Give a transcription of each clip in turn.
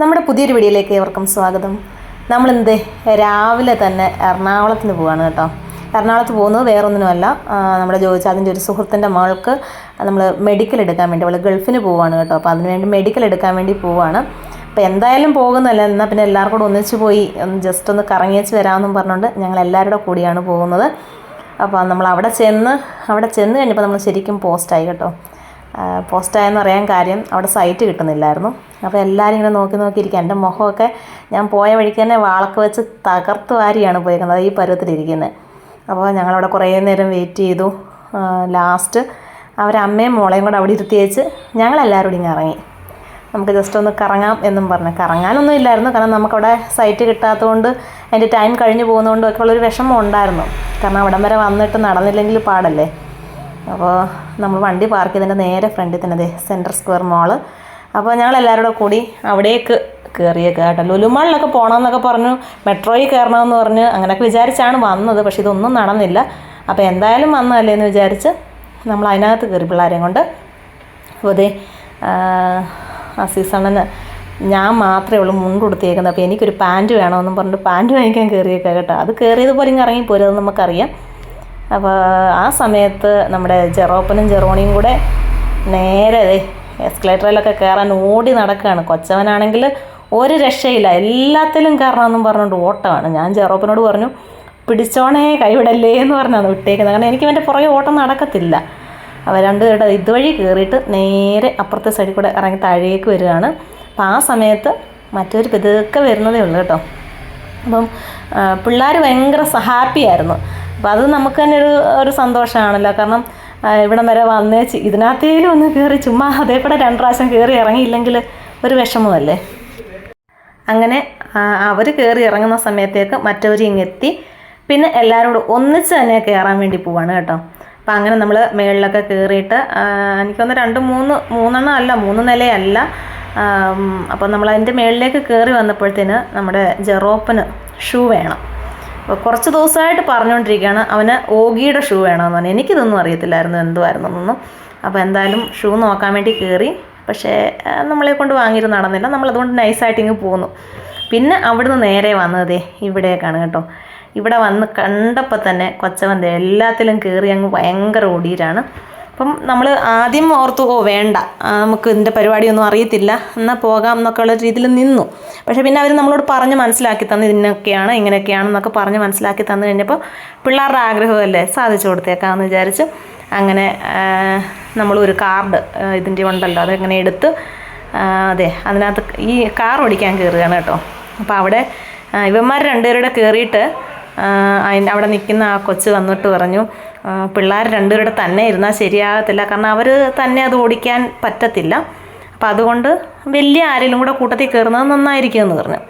നമ്മുടെ പുതിയൊരു വീഡിയോയിലേക്ക് ഏവർക്കും സ്വാഗതം. നമ്മളിന്ന് രാവിലെ തന്നെ എറണാകുളത്തിന് പോവാണ് കേട്ടോ. എറണാകുളത്ത് പോകുന്നത് വേറൊന്നിനുമല്ല. നമ്മുടെ ജോയിച്ചാദിന്റെ ഒരു സുഹൃത്തിന്റെ മകൾക്ക് നമ്മൾ മെഡിക്കൽ എടുക്കാൻ വേണ്ടി അവൾ ഗൾഫിന് പോവാണ് കേട്ടോ. അപ്പോൾ അതിനുവേണ്ടി മെഡിക്കൽ എടുക്കാൻ വേണ്ടി പോവാണ്. അപ്പോൾ എന്തായാലും പോകുന്നല്ല എന്നാൽ പിന്നെ എല്ലാവർക്കും കൂടെ ഒന്നിച്ച് പോയി ഒന്ന് ജസ്റ്റ് ഒന്ന് കറങ്ങിയേച്ച് വരാമെന്നും പറഞ്ഞുകൊണ്ട് ഞങ്ങൾ എല്ലാവരുടെ കൂടിയാണ് പോകുന്നത്. അപ്പോൾ നമ്മൾ അവിടെ ചെന്ന് അവിടെ ചെന്ന് കഴിഞ്ഞപ്പോൾ നമ്മൾ ശരിക്കും പോസ്റ്റായി കേട്ടോ. പോസ്റ്റായെന്ന് അറിയാൻ കാര്യം അവിടെ സൈറ്റ് കിട്ടുന്നില്ലായിരുന്നു. അപ്പോൾ എല്ലാവരും ഇങ്ങനെ നോക്കി നോക്കിയിരിക്കുക. എന്റെ മുഖമൊക്കെ ഞാൻ പോയ വഴിക്ക് തന്നെ വാളൊക്കെ വെച്ച് തകർത്ത് വാരിയാണ് പോയിരിക്കുന്നത് ഈ പരുവത്തിലിരിക്കുന്നത് അപ്പോൾ ഞങ്ങളവിടെ കുറേ നേരം വെയിറ്റ് ചെയ്തു. ലാസ്റ്റ് അവരമ്മയും മോളെയും കൂടെ അവിടെ ഇരുത്തി വെച്ച് ഞങ്ങളെല്ലാവരും കൂടി ഇറങ്ങി. നമുക്ക് ജസ്റ്റ് ഒന്ന് കറങ്ങാം എന്നും പറഞ്ഞു. കറങ്ങാനൊന്നും ഇല്ലായിരുന്നു. കാരണം നമുക്കവിടെ സൈറ്റ് കിട്ടാത്തതുകൊണ്ട് അതിന്റെ ടൈം കഴിഞ്ഞ് പോകുന്നതുകൊണ്ടും ഒക്കെ ഉള്ളൊരു വിഷമം ഉണ്ടായിരുന്നു. കാരണം അവിടം വരെ വന്നിട്ട് നടന്നില്ലെങ്കിൽ പാടല്ലേ? അപ്പോൾ നമ്മൾ വണ്ടി പാർക്ക് ചെയ്തതിന്റെ നേരെ ഫ്രണ്ടിൽ തന്നെ അതെ സെൻട്രൽ സ്ക്വയർ മോൾ അപ്പോൾ ഞങ്ങൾ എല്ലാവരും കൂടെ കൂടി അവിടേക്ക് കയറിയേക്ക് കേട്ടോ. ലുലുമാളിലൊക്കെ പോകണമെന്നൊക്കെ പറഞ്ഞു മെട്രോയിൽ കയറണമെന്ന് പറഞ്ഞ് അങ്ങനെയൊക്കെ വിചാരിച്ചാണ് വന്നത്. പക്ഷെ ഇതൊന്നും നടന്നില്ല. അപ്പോൾ എന്തായാലും വന്നതല്ലേ എന്ന് വിചാരിച്ച് നമ്മൾ അതിനകത്ത് കയറി പിള്ളേരെയും കൊണ്ട്. അപ്പോൾ അതെ അസീസണ്ണന് ഞാൻ മാത്രമേ ഉള്ളൂ മുണ്ട് കൊടുത്തേക്കുന്നത് അപ്പോൾ എനിക്കൊരു പാന്റ് വേണമെന്നും പറഞ്ഞിട്ട് പാന്റ് വാങ്ങിക്കാൻ കയറിയേക്കാം കേട്ടോ. അത് കയറിയതുപോലെ ഇങ്ങനെ ഇറങ്ങിപ്പോരും അത് നമുക്കറിയാം. അപ്പോൾ ആ സമയത്ത് നമ്മുടെ ജെറോപ്പനും ജെറോണിയും കൂടെ നേരെ എസ്കലേറ്ററിലൊക്കെ കയറാൻ ഓടി നടക്കുകയാണ് കൊച്ചവനാണെങ്കിൽ ഒരു രക്ഷയില്ല. എല്ലാത്തിലും കയറണമെന്നും പറഞ്ഞുകൊണ്ട് ഓട്ടമാണ്. ഞാൻ ജെറോപ്പനോട് പറഞ്ഞു പിടിച്ചോണേ കൈവിടല്ലേ എന്ന് പറഞ്ഞാണ് വിട്ടേക്കുന്നത്. കാരണം എനിക്ക് എന്റെ പുറകെ ഓട്ടം നടക്കത്തില്ല. രണ്ട് രണ്ടുപേരുടെ ഇതുവഴി കയറിയിട്ട് നേരെ അപ്പുറത്തെ സൈഡിൽ കൂടെ ഇറങ്ങി താഴേക്ക് വരികയാണ്. അപ്പോൾ ആ സമയത്ത് മറ്റൊരു പിതുക്കെ വരുന്നതേ ഉള്ളൂ കേട്ടോ. അപ്പം പിള്ളേർ ഭയങ്കര ഹാപ്പിയായിരുന്നു. അപ്പം അത് നമുക്ക് തന്നെ ഒരു ഒരു സന്തോഷമാണല്ലോ. കാരണം ഇവിടം വരെ വന്നേച്ച് ഇതിനകത്തേലും ഒന്ന് കയറി ചുമ്മാ അതേപോലെ രണ്ട് പ്രാവശ്യം കയറി ഇറങ്ങിയില്ലെങ്കിൽ ഒരു വിഷമമല്ലേ? അങ്ങനെ അവർ കയറി ഇറങ്ങുന്ന സമയത്തേക്ക് മറ്റവർ ഇങ്ങെത്തി പിന്നെ എല്ലാവരും കൂടെ ഒന്നിച്ച് തന്നെ കയറാൻ വേണ്ടി പോവാണ് കേട്ടോ. അപ്പം അങ്ങനെ നമ്മൾ മേളിലൊക്കെ കയറിയിട്ട് എനിക്കൊന്ന് രണ്ട് മൂന്ന് മൂന്നെണ്ണം അല്ല മൂന്ന് നിലയല്ല. അപ്പം നമ്മൾ അതിന്റെ മേളിലേക്ക് കയറി വന്നപ്പോഴത്തേന് നമ്മുടെ ജെറോപ്പിന് ഷൂ വേണം. അപ്പോൾ കുറച്ച് ദിവസമായിട്ട് പറഞ്ഞുകൊണ്ടിരിക്കുകയാണ് അവന് ഓഗിയുടെ ഷൂ വേണമെന്ന് പറഞ്ഞു. എനിക്കിതൊന്നും അറിയത്തില്ലായിരുന്നു എന്തുമായിരുന്നു എന്നൊന്നും അപ്പോൾ എന്തായാലും ഷൂ നോക്കാൻ വേണ്ടി കയറി. പക്ഷേ നമ്മളെ കൊണ്ട് വാങ്ങിയിട്ട് നടന്നില്ല. നമ്മളതുകൊണ്ട് നൈസായിട്ട് ഇങ്ങ് പോന്നു. പിന്നെ അവിടുന്ന് നേരെ വന്നതേ ഇവിടേക്കാണ് കേട്ടോ. ഇവിടെ വന്ന് കണ്ടപ്പോൾ തന്നെ കൊച്ചവന്റെ എല്ലാത്തിലും കയറി അങ്ങ് ഭയങ്കര ഓടിയിട്ടാണ്. അപ്പം നമ്മൾ ആദ്യം ഓർത്തു ഓ വേണ്ട. നമുക്ക് ഇതിന്റെ പരിപാടിയൊന്നും അറിയത്തില്ല. എന്നാൽ പോകാം എന്നൊക്കെ ഉള്ള രീതിയിൽ നിന്നു. പക്ഷേ പിന്നെ അവർ നമ്മളോട് പറഞ്ഞ് മനസ്സിലാക്കി തന്നു ഇതിനൊക്കെയാണ് ഇങ്ങനെയൊക്കെയാണെന്നൊക്കെ പറഞ്ഞ് മനസ്സിലാക്കി തന്നു കഴിഞ്ഞപ്പോൾ പിള്ളേരുടെ ആഗ്രഹമല്ലേ സാധിച്ചു കൊടുത്തേക്കാമെന്ന് വിചാരിച്ച് അങ്ങനെ നമ്മൾ ഒരു കാർഡ് ഇതിന്റെ ഉണ്ടല്ലോ അതെങ്ങനെ എടുത്ത് അതെ അതിനകത്ത് ഈ കാർ ഓടിക്കാൻ കയറുകയാണ് കേട്ടോ. അപ്പോൾ അവിടെ ഇവന്മാർ രണ്ടുപേരുടെ കയറിയിട്ട് അതിന് അവിടെ നിൽക്കുന്ന ആ കൊച്ച് വന്നിട്ട് പറഞ്ഞു പിള്ളേർ രണ്ടുപേരുടെ തന്നെ ഇരുന്നാൽ ശരിയാകത്തില്ല. കാരണം അവർ തന്നെ അത് ഓടിക്കാൻ പറ്റത്തില്ല. അപ്പം അതുകൊണ്ട് വലിയ ആരെങ്കിലും കൂടെ കൂട്ടത്തിൽ കയറുന്നത് നന്നായിരിക്കും എന്ന് പറഞ്ഞു.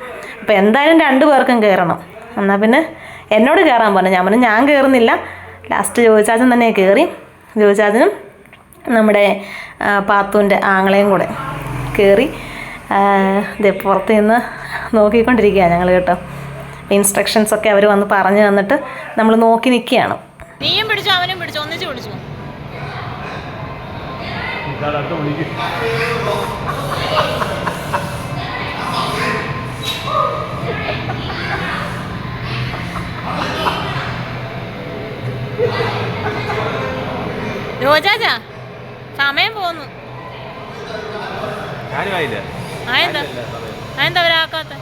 അപ്പോൾ എന്തായാലും രണ്ടു പേർക്കും കയറണം. എന്നാൽ പിന്നെ എന്നോട് കയറാൻ പറഞ്ഞു. ഞാൻ പറഞ്ഞു ഞാൻ കയറുന്നില്ല. ലാസ്റ്റ് ജോയിച്ചാച്ചൻ തന്നെ കയറി. ജോയിച്ചാച്ചനും നമ്മുടെ പാത്തുവിന്റെ ആങ്ങളെയും കൂടെ കയറി ഇത് പുറത്ത് നിന്ന് നോക്കിക്കൊണ്ടിരിക്കുകയാണ് ഞങ്ങൾ കേട്ടോ. ഇൻസ്ട്രക്ഷൻസ് ഒക്കെ അവർ വന്ന് പറഞ്ഞു തന്നിട്ട് നമ്മൾ നോക്കി നിൽക്കുകയാണ് നീയും പിടിച്ചു അവനും പിടിച്ചു ഒന്നിച്ച് പിടിച്ചു. രോജാജാ സമയം പോന്നു. ആയെന്താ? ആയെന്താ അവരാക്കാത്ത?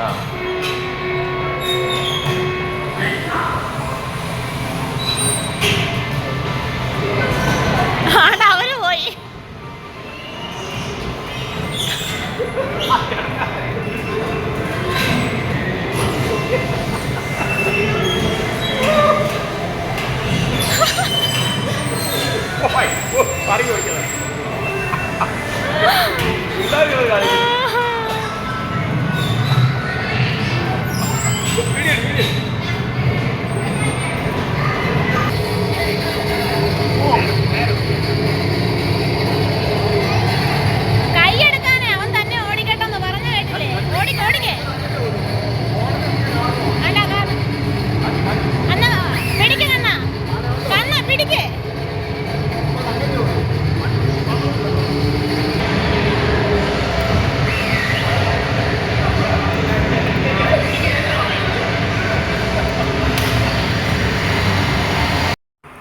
ஆ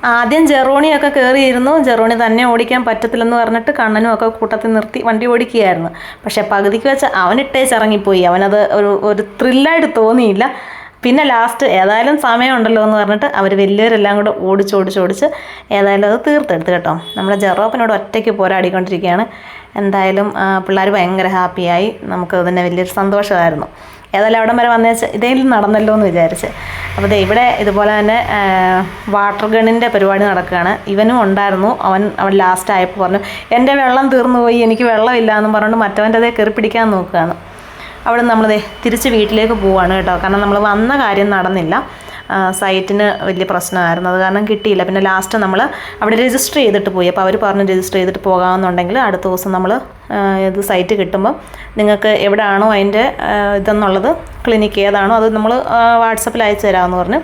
ആദ്യം ജെറോണിയൊക്കെ കയറിയിരുന്നു ജെറോണി തന്നെ ഓടിക്കാൻ പറ്റത്തില്ലെന്ന് പറഞ്ഞിട്ട് കണ്ണനും ഒക്കെ കൂട്ടത്തിൽ നിർത്തി വണ്ടി ഓടിക്കുകയായിരുന്നു. പക്ഷേ പകുതിക്ക് വെച്ച് അവനിട്ടേച്ച് ഇറങ്ങിപ്പോയി. അവനത് ഒരു ഒരു ത്രില്ലായിട്ട് തോന്നിയില്ല. പിന്നെ ലാസ്റ്റ് ഏതായാലും സമയമുണ്ടല്ലോ എന്ന് പറഞ്ഞിട്ട് അവർ വലിയവരെല്ലാം കൂടെ ഓടിച്ച് ഓടിച്ച് ഓടിച്ച് ഏതായാലും അത് തീർത്തെടുത്ത് കേട്ടോ. നമ്മുടെ ജെറോപ്പനോട് ഒറ്റയ്ക്ക് പോരാടിക്കൊണ്ടിരിക്കുകയാണ്. എന്തായാലും പിള്ളേർ ഭയങ്കര ഹാപ്പിയായി നമുക്ക് തന്നെ വലിയൊരു സന്തോഷമായിരുന്നു. ഏതായാലും അവിടം വരെ വന്നേച്ച് ഇതേലും നടന്നല്ലോ എന്ന് വിചാരിച്ച്. അപ്പോൾ ഇവിടെ ഇതുപോലെ തന്നെ വാട്ടർ ഗണ്ണിന്റെ പരിപാടി നടക്കുകയാണ് ഇവനും ഉണ്ടായിരുന്നു. അവൻ അവൻ ലാസ്റ്റ് ആയപ്പോൾ പറഞ്ഞു എന്റെ വെള്ളം തീർന്നു പോയി എനിക്ക് വെള്ളമില്ല എന്നും പറഞ്ഞുകൊണ്ട് മറ്റവന്റെ അതേ കയറി പിടിക്കാൻ നോക്കുകയാണ് അവിടെ നമ്മൾ ദേ തിരിച്ച് വീട്ടിലേക്ക് പോവുകയാണ് കേട്ടോ. കാരണം നമ്മൾ വന്ന കാര്യം നടന്നില്ല. സൈറ്റിന് വലിയ പ്രശ്നമായിരുന്നു. അത് കാരണം കിട്ടിയില്ല. പിന്നെ ലാസ്റ്റ് നമ്മൾ അവിടെ രജിസ്റ്റർ ചെയ്തിട്ട് പോയി. അപ്പോൾ അവർ പറഞ്ഞു രജിസ്റ്റർ ചെയ്തിട്ട് പോകാമെന്നുണ്ടെങ്കിൽ അടുത്ത ദിവസം നമ്മൾ ഇത് സൈറ്റ് കിട്ടുമ്പം നിങ്ങൾക്ക് എവിടെയാണോ അതിന്റെ ഇതെന്നുള്ളത് ക്ലിനിക്ക് ഏതാണോ അത് നമ്മൾ വാട്സപ്പിൽ അയച്ചു തരാമെന്ന് പറഞ്ഞു.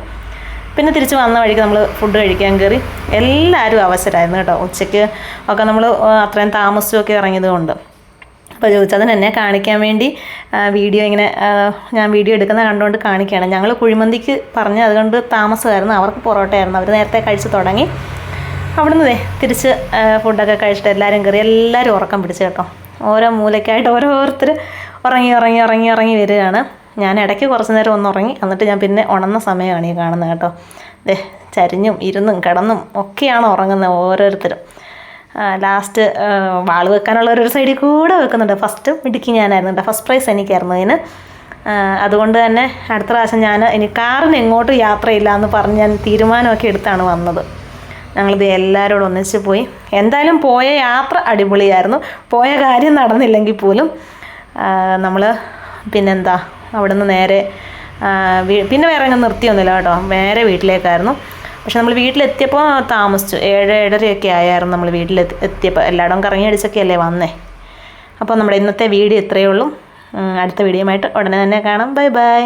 പിന്നെ തിരിച്ച് വന്ന വഴിക്ക് നമ്മൾ ഫുഡ് കഴിക്കാൻ കയറി. എല്ലാവരും അവസരമായിരുന്നു കേട്ടോ ഉച്ചയ്ക്ക്. ഒക്കെ നമ്മൾ അത്രയും താമസിച്ചൊക്കെ ഇറങ്ങിയത് കൊണ്ട് അപ്പോൾ ചോദിച്ചതിന് എന്നെ കാണിക്കാൻ വേണ്ടി വീഡിയോ ഇങ്ങനെ ഞാൻ വീഡിയോ എടുക്കുന്ന കണ്ടുകൊണ്ട് കാണിക്കുകയാണ്. ഞങ്ങൾ കുഴിമന്തിക്ക് പറഞ്ഞ് അതുകൊണ്ട് താമസമായിരുന്നു. അവർക്ക് പൊറോട്ടയായിരുന്നു. അവർ നേരത്തെ കഴിച്ച് തുടങ്ങി. അവിടുന്ന് തിരിച്ച് ഫുഡൊക്കെ കഴിച്ചിട്ട് എല്ലാവരും കയറി. എല്ലാവരും ഉറക്കം പിടിച്ച് കേട്ടോ. ഓരോ മൂലയ്ക്കായിട്ട് ഓരോരുത്തർ ഉറങ്ങി ഉറങ്ങി ഉറങ്ങി ഉറങ്ങി വരികയാണ്. ഞാൻ ഇടയ്ക്ക് കുറച്ച് നേരം ഒന്ന് ഉറങ്ങി. എന്നിട്ട് ഞാൻ പിന്നെ ഉണർന്ന സമയമാണ് ഈ കാണുന്നത് കേട്ടോ. ദേ ചരിഞ്ഞും ഇരുന്നും കിടന്നും ഒക്കെയാണ് ഉറങ്ങുന്നത് ഓരോരുത്തരും. ലാസ്റ്റ് വാൾ വെക്കാനുള്ള ഒരു സൈഡിൽ കൂടെ വെക്കുന്നുണ്ട്. ഫസ്റ്റ് മിടുക്കി ഞാനായിരുന്നു കേട്ടോ ഫസ്റ്റ് പ്രൈസ് എനിക്കായിരുന്നു അതിന്. അതുകൊണ്ട് തന്നെ അടുത്ത പ്രാവശ്യം ഞാൻ ഇനി കാറിന് എങ്ങോട്ടും യാത്രയില്ല എന്ന് പറഞ്ഞ് ഞാൻ തീരുമാനമൊക്കെ എടുത്താണ് വന്നത്. ഞങ്ങളിത് എല്ലാവരോടും ഒന്നിച്ച് പോയി. എന്തായാലും പോയ യാത്ര അടിപൊളിയായിരുന്നു. പോയ കാര്യം നടന്നില്ലെങ്കിൽ പോലും നമ്മൾ പിന്നെന്താ അവിടുന്ന് നേരെ പിന്നെ വേറെ അങ്ങ് നിർത്തിയൊന്നുമില്ല കേട്ടോ. നേരെ വീട്ടിലേക്കായിരുന്നു. പക്ഷെ നമ്മൾ വീട്ടിലെത്തിയപ്പോൾ താമസിച്ചു. ഏഴ് ഏഴരയൊക്കെ ആയായിരുന്നു നമ്മൾ വീട്ടിൽ എത്തിയപ്പോൾ എല്ലായിടവും കറങ്ങി അടിച്ചൊക്കെ അല്ലേ വന്നേ. അപ്പോൾ നമ്മുടെ ഇന്നത്തെ വീഡിയോ ഇത്രയേ ഉള്ളൂ. അടുത്ത വീഡിയോയുമായിട്ട് ഉടനെ തന്നെ കാണാം. Bye bye.